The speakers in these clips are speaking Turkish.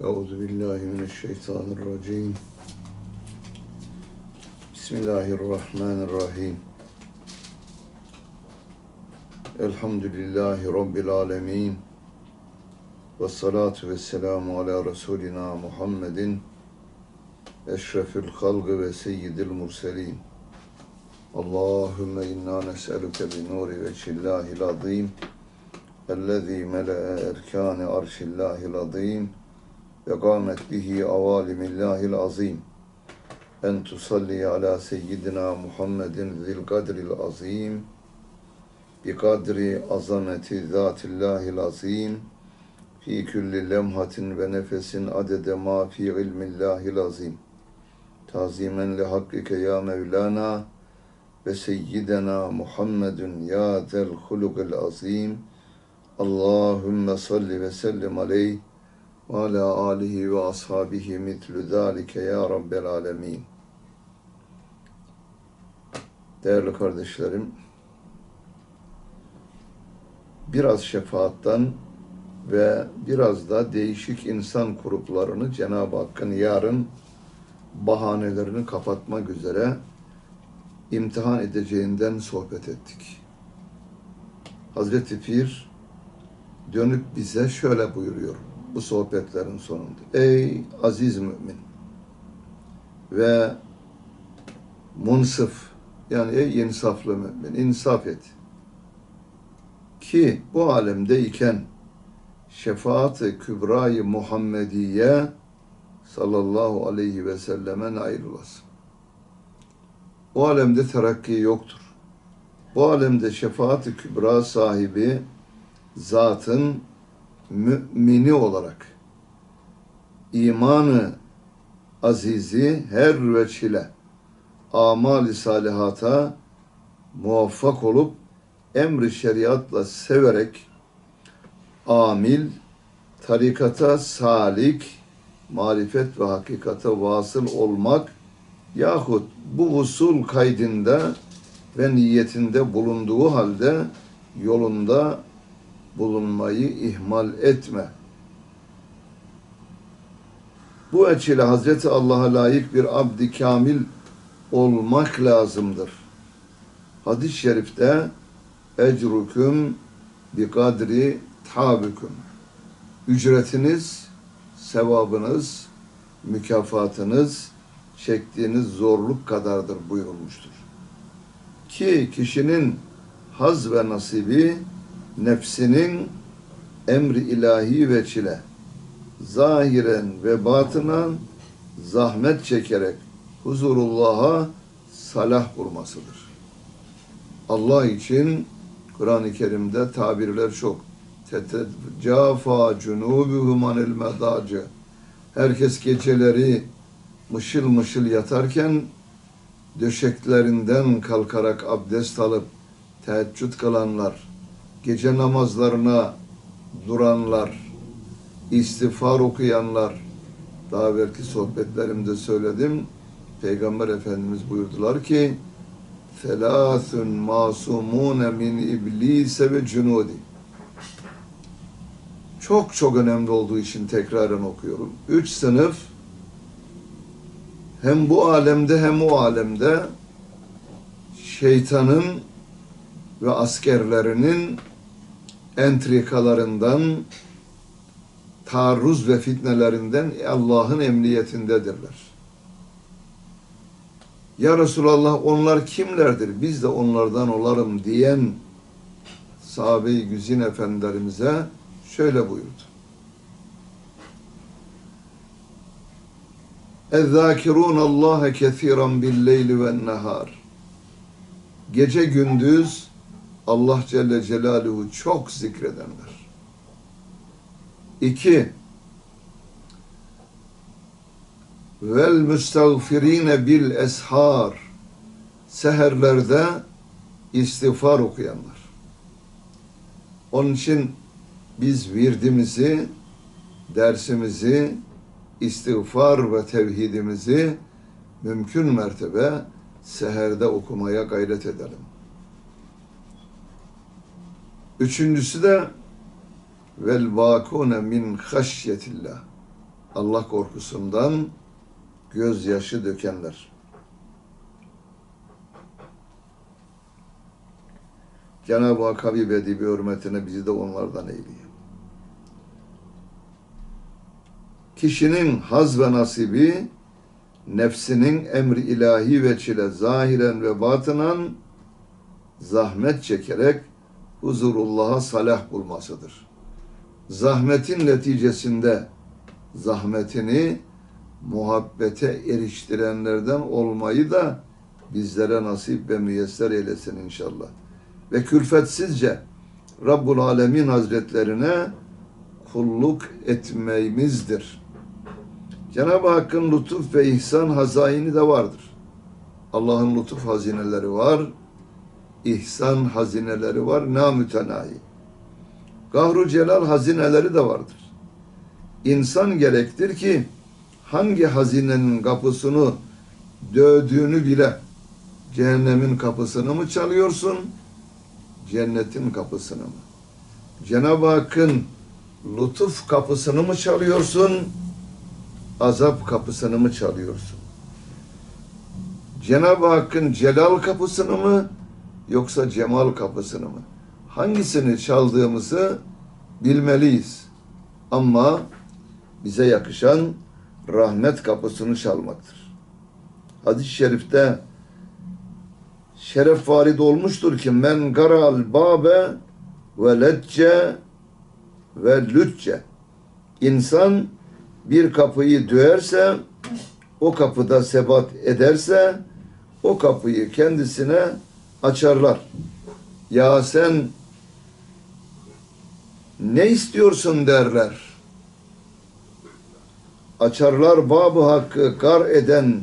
Euzu billahi mineşşeytanirracim. Bismillahirrahmanirrahim. Elhamdülillahi Rabbil alemin. Ve salatu ve selamu ala Resulina Muhammedin. Eşrefil halgı ve seyyidil murselin. Allahümme inna nes'eluke bi nuri ve çillahil azim. Ellezî mele'e erkâne arşillâhil azim ve gamet bihi avalimillahil azim en tusalli ala seyyidina Muhammedin zil kadril azim bi kadri azameti zatillahil azim fi külli lemhatin ve nefesin adede ma fi ilmillahil azim tazimen li hakkike ya Mevlana ve seyyidena Muhammedun ya zel hulukul azim Allahümme salli ve sellim aleyh ve ala alihi ve ashabihi mitlu zalike ya Rabbel alemin. Değerli kardeşlerim, biraz şefaattan ve biraz da değişik insan gruplarını Cenab-ı Hakk'ın yarın bahanelerini kapatmak üzere imtihan edeceğinden sohbet ettik. Hazreti Pir dönüp bize şöyle buyuruyor bu sohbetlerin sonunda. Ey aziz mümin ve munsıf yani ey insaflı mümin insaf et. Ki bu alemde iken şefaat-ı kübrayı Muhammediye sallallahu aleyhi ve selleme nail olasın. O alemde terakki yoktur. Bu alemde şefaat-ı kübra sahibi zatın mümini olarak imanı azizi her veçile amali salihata muvaffak olup emri şeriatla severek amil, tarikata salik, marifet ve hakikate vasıl olmak yahut bu usul kaydında ve niyetinde bulunduğu halde yolunda bulunmayı ihmal etme. Bu açıyla Hazreti Allah'a layık bir abdi kamil olmak lazımdır. Hadis-i şerifte ecruküm bi kadri tabüküm. Ücretiniz, sevabınız, mükafatınız çektiğiniz zorluk kadardır buyurulmuştur. Ki kişinin haz ve nasibi nefsinin emri ilahi veçile zahiren ve batınan zahmet çekerek huzurullah'a salah kurmasıdır. Allah için Kur'an-ı Kerim'de tabirler çok. Cafa cunubuhum anil medacı. Herkes geceleri mışıl mışıl yatarken döşeklerinden kalkarak abdest alıp teheccüd kılanlar, gece namazlarına duranlar, istiğfar okuyanlar, daha belki sohbetlerimde söyledim. Peygamber Efendimiz buyurdular ki, Felâthün masumûne min iblise ve cunudi. Çok çok önemli olduğu için tekraren okuyorum. Üç sınıf hem bu alemde hem o alemde şeytanın ve askerlerinin entrikalarından, taarruz ve fitnelerinden Allah'ın emniyetindedirler. Ya Resulallah onlar kimlerdir? Biz de onlardan olarım diyen sahabe-i güzin efendilerimize şöyle buyurdu. اَذَّاكِرُونَ اللّٰهَ كَثِيرًا بِالْلَيْلِ وَالنَّهَارِ Gece gündüz Allah Celle Celaluhu çok zikredenler. İki, vel müstagfirine bil eshar seherlerde istiğfar okuyanlar. Onun için biz virdimizi, dersimizi, istiğfar ve tevhidimizi mümkün mertebe seherde okumaya gayret edelim. Üçüncüsü de vel vakune min haşyetillah. Allah korkusundan gözyaşı dökenler. Cenab-ı Hak Habib Edibi hürmetine bizi de onlardan eyleye. Kişinin haz ve nasibi nefsinin emri ilahi ve çile zahiren ve batınan zahmet çekerek huzurullah'a salah bulmasıdır. Zahmetin neticesinde zahmetini muhabbete eriştirenlerden olmayı da bizlere nasip ve müyesser eylesin inşallah. Ve külfetsizce Rabbul Alemin Hazretlerine kulluk etmemizdir. Cenab-ı Hakk'ın lütuf ve ihsan hazaini de vardır. Allah'ın lütuf hazineleri var, ihsan hazineleri var, namütenayi. Gahru celal hazineleri de vardır. İnsan gerektir ki hangi hazinenin kapısını dövdüğünü bile cehennemin kapısını mı çalıyorsun, cennetin kapısını mı? Cenab-ı Hakk'ın lütuf kapısını mı çalıyorsun, azap kapısını mı çalıyorsun? Cenab-ı Hakk'ın celal kapısını mı yoksa cemal kapısını mı? Hangisini çaldığımızı bilmeliyiz. Ama bize yakışan rahmet kapısını çalmaktır. Hadis-i şerifte şeref varid olmuştur ki men garal babe ve lecce ve lütce insan bir kapıyı döverse o kapıda sebat ederse o kapıyı kendisine açarlar. Ya sen ne istiyorsun derler. Açarlar babı hakkı gar eden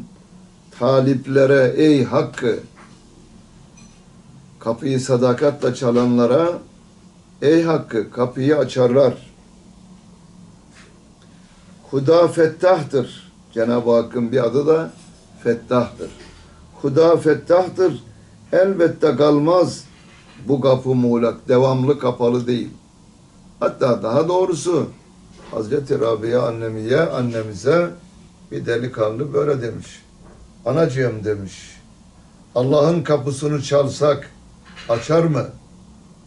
taliplere ey hakkı kapıyı sadakatle çalanlara ey hakkı kapıyı açarlar. Huda fettahtır. Cenab-ı Hakk'ın bir adı da fettahtır. Huda fettahtır. Elbette kalmaz bu kapı muğlak. Devamlı kapalı değil. Hatta daha doğrusu Hazreti Rabia annemiye, annemize bir delikanlı böyle demiş. Anacığım demiş. Allah'ın kapısını çalsak açar mı?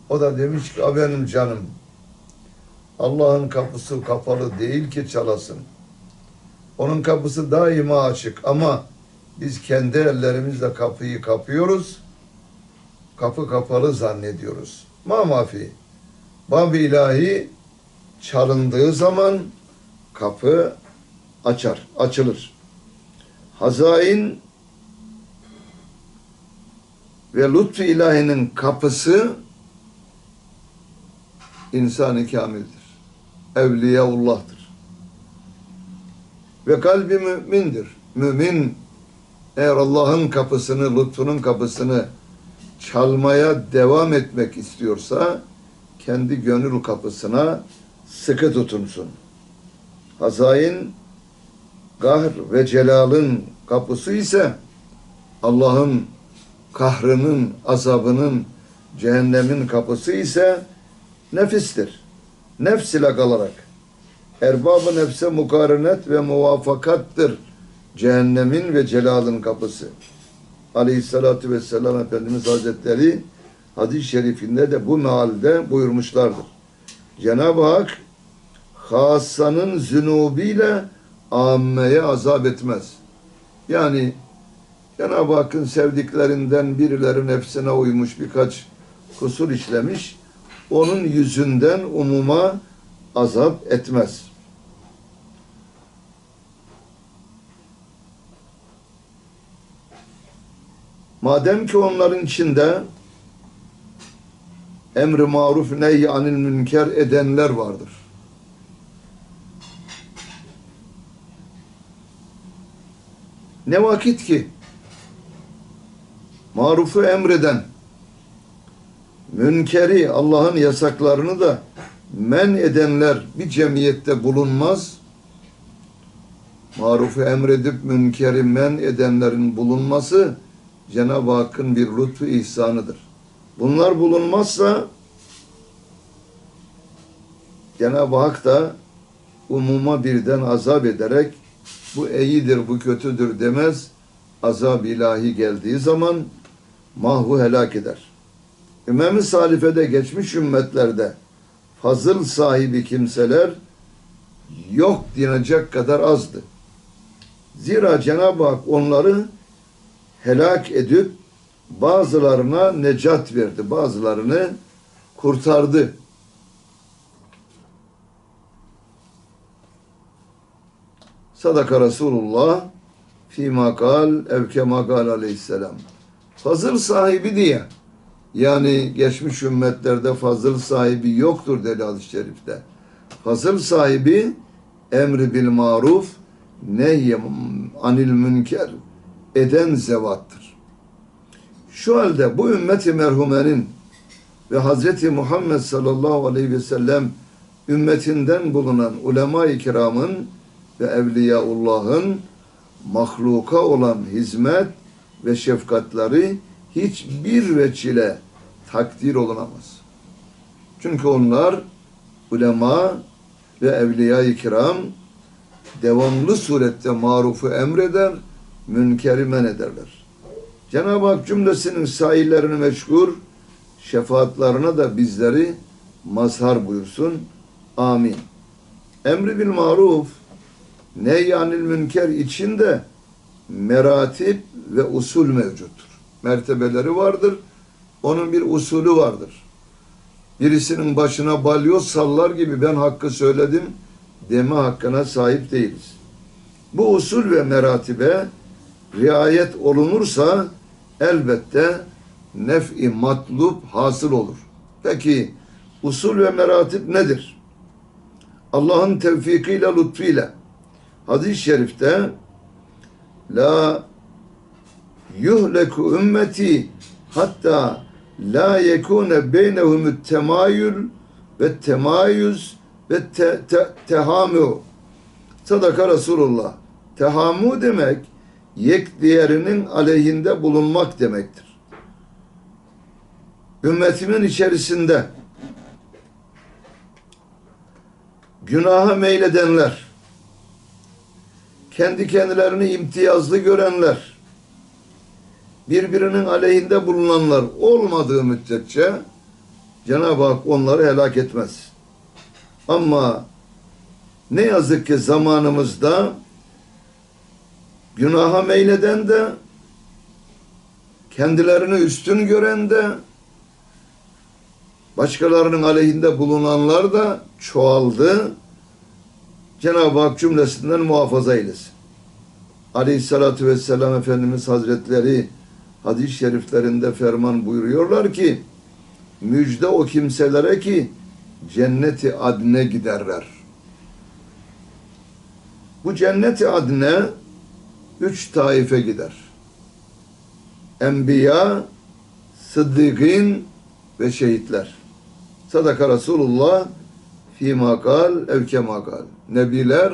O da demiş ki "A benim canım Allah'ın kapısı kapalı değil ki çalasın. Onun kapısı daima açık ama biz kendi ellerimizle kapıyı kapıyoruz. Kapı kapalı zannediyoruz. Ma mafi. Bab-ı ilahi çalındığı zaman kapı açar, açılır. Hazain ve lütfu ilahinin kapısı insan-ı kamildir. Evliyaullah'tır. Ve kalbi mümindir. Mümin eğer Allah'ın kapısını, lütfunun kapısını çalmaya devam etmek istiyorsa kendi gönül kapısına sıkı tutunsun. Hazain kahr ve celalın kapısı ise Allah'ın kahrının, azabının, cehennemin kapısı ise nefistir. Nefs ile kalarak. Erbab-ı nefse mukarenet ve muvafakattır. Cehennemin ve celalın kapısı. Aleyhissalatü vesselam Efendimiz Hazretleri hadis-i şerifinde de bu mealde buyurmuşlardır. Cenab-ı Hak hassanın zünubiyle ammeye azap etmez. Yani Cenab-ı Hakk'ın sevdiklerinden birileri nefsine uymuş birkaç kusur işlemiş. Onun yüzünden umuma azap etmez. Madem ki onların içinde emri maruf nehy anil münker edenler vardır. Ne vakit ki marufu emreden, münkeri Allah'ın yasaklarını da men edenler bir cemiyette bulunmaz. Marufu emredip münkeri men edenlerin bulunması Cenab-ı Hakk'ın bir lütfu ihsanıdır. Bunlar bulunmazsa Cenab-ı Hak da umuma birden azap ederek bu iyidir, bu kötüdür demez. Azab ilahi geldiği zaman mahvu helak eder. Ümmem-i Salife'de geçmiş ümmetlerde fazıl sahibi kimseler yok denecek kadar azdı. Zira Cenab-ı Hak onları helak edip bazılarına necat verdi, bazılarını kurtardı. Sadaka Resulullah fîmâ kal evkemâ kal aleyhisselam. Fazıl sahibi diye yani geçmiş ümmetlerde fazıl sahibi yoktur dedi hadis-i şerifte. Fazıl sahibi emri bil maruf nehy anil münker eden zevattır. Şu halde bu ümmeti merhumenin ve Hazreti Muhammed sallallahu aleyhi ve sellem ümmetinden bulunan ulema-i kiramın ve evliyaullahın mahluka olan hizmet ve şefkatleri hiçbir veçile takdir olunamaz. Çünkü onlar ulema ve evliya-i kiram devamlı surette marufu emreder, münkeri men ederler. Cenab-ı Hak cümlesinin sahillerini meşgul, şefaatlerine de bizleri mazhar buyursun. Amin. Emri bil maruf, nehyanil münker içinde meratip ve usul mevcuttur. Mertebeleri vardır. Onun bir usulü vardır. Birisinin başına balyoz sallar gibi ben hakkı söyledim deme hakkına sahip değiliz. Bu usul ve meratibe riayet olunursa elbette nef'i matlup hasıl olur. Peki usul ve meratip nedir? Allah'ın tevfikiyle, lütfuyla hadis-i şerifte la yuhleku ümmeti hatta la yekune beynehum temayül ve temayüz ve te, te, tehamu sadaka Resulullah tehamu demek yek diğerinin aleyhinde bulunmak demektir. Ümmetimin içerisinde günaha meyledenler, kendi kendilerini imtiyazlı görenler, birbirinin aleyhinde bulunanlar olmadığı müddetçe Cenab-ı Hak onları helak etmez. Ama ne yazık ki zamanımızda günaha meyleden de kendilerini üstün gören de başkalarının aleyhinde bulunanlar da çoğaldı. Cenab-ı Hak cümlesinden muhafaza eylesin. Aleyhissalatü vesselam Efendimiz Hazretleri hadis-i şeriflerinde ferman buyuruyorlar ki müjde o kimselere ki cenneti adne giderler. Bu cenneti adne üç taife gider. Enbiya, sıddıkın ve şehitler. Sadaka Resulullah fi makal ev kemakal. Nebiler,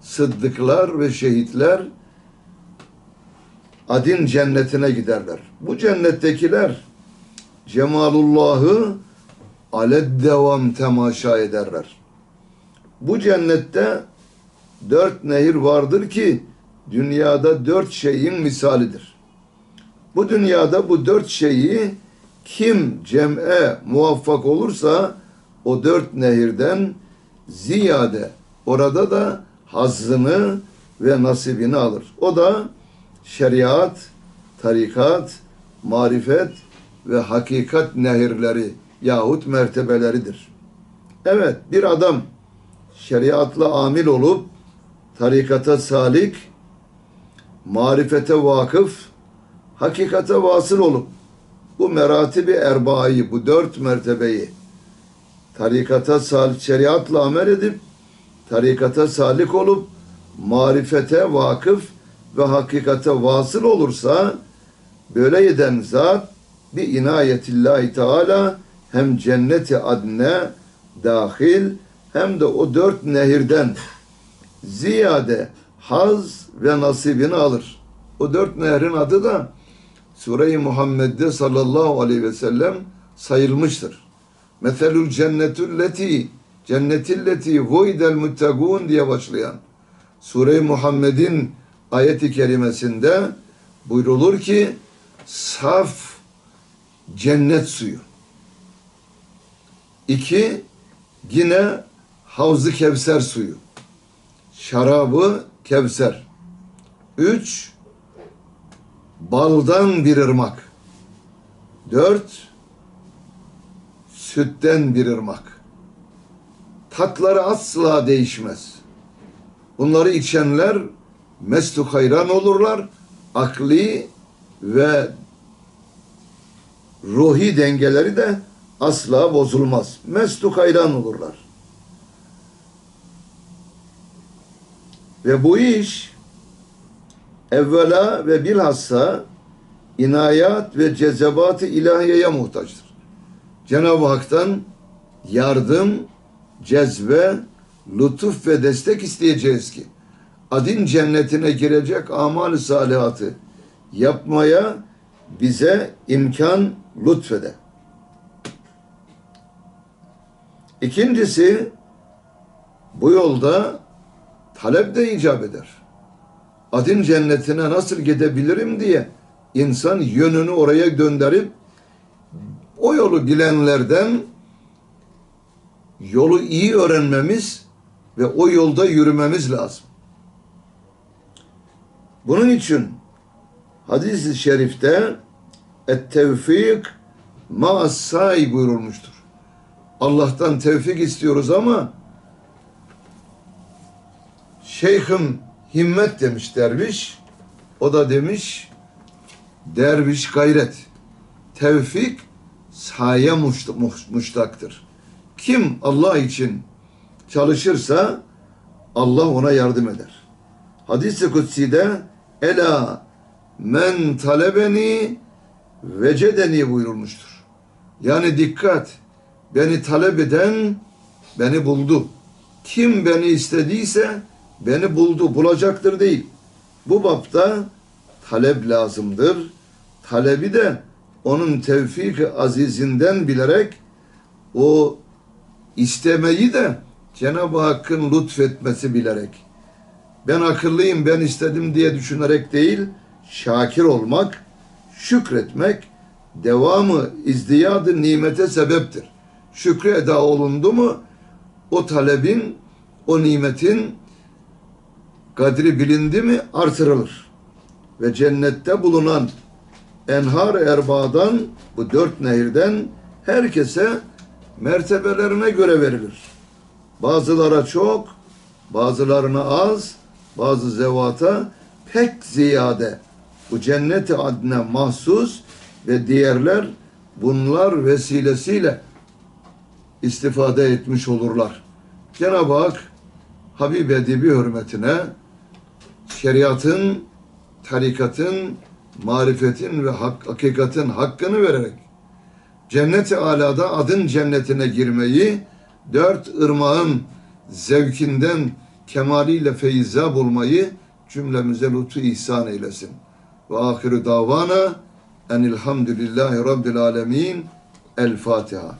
sıddıklar ve şehitler adin cennetine giderler. Bu cennettekiler cemalullahı aled devam temaşa ederler. Bu cennette dört nehir vardır ki dünyada dört şeyin misalidir. Bu dünyada bu dört şeyi kim cem'e muvaffak olursa o dört nehirden ziyade orada da hazzını ve nasibini alır. O da şeriat, tarikat, marifet ve hakikat nehirleri yahut mertebeleridir. Evet bir adam şeriatla amil olup tarikata salik, marifete vakıf, hakikate vasıl olup bu meratibi erbaayı, bu dört mertebeyi tarikata salik, şeriatla amel edip tarikata salik olup marifete vakıf ve hakikate vasıl olursa böyle eden zat bir inayetillahi teala hem cenneti adne dahil hem de o dört nehirden ziyade haz ve nasibini alır. O dört nehrin adı da Sure-i Muhammed'de sallallahu aleyhi ve sellem sayılmıştır. Meselül cennetül leti Cennetilleti vuidel muttagun diye başlayan Sure-i Muhammed'in ayeti kerimesinde buyrulur ki saf cennet suyu. İki, yine Havz-ı Kevser suyu. Şarabı Kevser. Üç, baldan bir ırmak. Dört, sütten bir ırmak. Tatları asla değişmez. Bunları içenler mestu hayran olurlar. Akli ve ruhi dengeleri de asla bozulmaz. Mestu hayran olurlar. Ve bu iş evvela ve bilhassa inayat ve cezabat-ı ilahiyeye muhtaçtır. Cenab-ı Hak'tan yardım, cezbe, lütuf ve destek isteyeceğiz ki adin cennetine girecek amal-i salihatı yapmaya bize imkan lütfede. İkincisi bu yolda talep de icap eder. Adin cennetine nasıl gidebilirim diye insan yönünü oraya döndürüp o yolu bilenlerden yolu iyi öğrenmemiz ve o yolda yürümemiz lazım. Bunun için hadis-i şerifte et-tevfik ma'as-say buyurulmuştur. Allah'tan tevfik istiyoruz ama şeyhim himmet demiş derviş. O da demiş derviş gayret. Tevfik saye muş- muş- muştaktır. Kim Allah için çalışırsa Allah ona yardım eder. Hadis-i kutsi'de ela men talebeni vecedeni buyurulmuştur. Yani dikkat beni talep eden beni buldu. Kim beni istediyse beni buldu, bulacaktır değil. Bu bapta talep lazımdır. Talebi de onun tevfik azizinden bilerek o istemeyi de Cenab-ı Hakk'ın lütfetmesi bilerek. Ben akıllıyım, ben istedim diye düşünerek değil, şakir olmak, şükretmek, devamı izdiyadı nimete sebeptir. Şükrü eda olundu mu, o talebin, o nimetin kadri bilindi mi artırılır. Ve cennette bulunan enhar erbadan, bu dört nehirden herkese mertebelerine göre verilir. Bazılara çok, bazılarına az, bazı zevata pek ziyade. Bu cenneti adına mahsus ve diğerler bunlar vesilesiyle istifade etmiş olurlar. Cenab-ı Hak Habib Edibi hürmetine şeriatın, tarikatın, marifetin ve hak, hakikatin hakkını vererek cennet-i alada adın cennetine girmeyi dört ırmağın zevkinden kemaliyle feyizab olmayı cümlemize lütfu ihsan eylesin. Ve ahiru davana enilhamdülillahi rabbil alemin. El Fatiha.